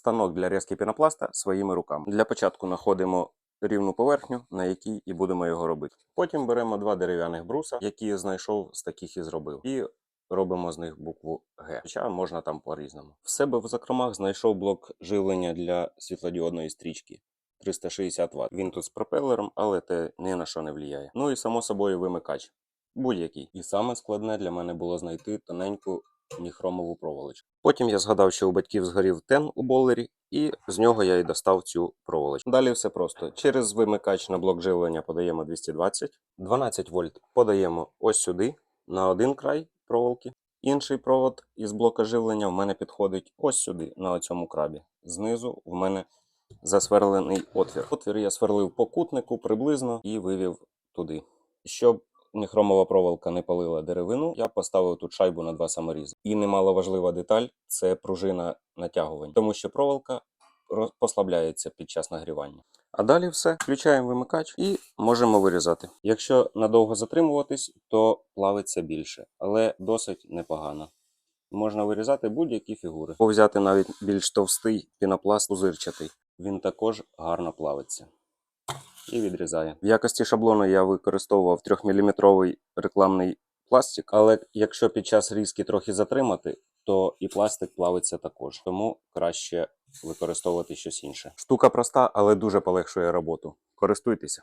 станок для різки пінопласта своїми руками. Для початку знаходимо рівну поверхню, на якій і будемо його робити. Потім беремо два дерев'яних бруса, які я знайшов з таких і зробив. І робимо з них букву Г. Хоча можна там по-різному. В себе в закромах знайшов блок живлення для світлодіодної стрічки. 360 Вт. Він тут з пропелером, але те ні на що не впливає. Ну і само собою вимикач. Будь-який. І саме складне для мене було знайти тоненьку ніхромову проволочку. Потім я згадав, що у батьків згорів тен у болері, і з нього я і достав цю проволочку. Далі все просто. Через вимикач на блок живлення подаємо 220, 12 вольт подаємо ось сюди, на один край проволоки. Інший провод із блока живлення в мене підходить ось сюди, на цьому крабі. Знизу в мене засверлений отвір. Отвір я сверлив по кутнику приблизно і вивів туди. Щоб ніхромова проволока не палила деревину, я поставив тут шайбу на два саморізи. І немаловажлива деталь це пружина натягування, тому що проволока послабляється під час нагрівання. А далі все, включаємо вимикач і можемо вирізати. Якщо надовго затримуватись, то плавиться більше, але досить непогано. Можна вирізати будь-які фігури. Або взяти навіть більш товстий пінопласт пузирчатий. Він також гарно плавиться і відрізає. В якості шаблону я використовував 3-мм рекламний пластик, але якщо під час різки трохи затримати, то і пластик плавиться також. Тому краще використовувати щось інше. Штука проста, але дуже полегшує роботу. Користуйтеся.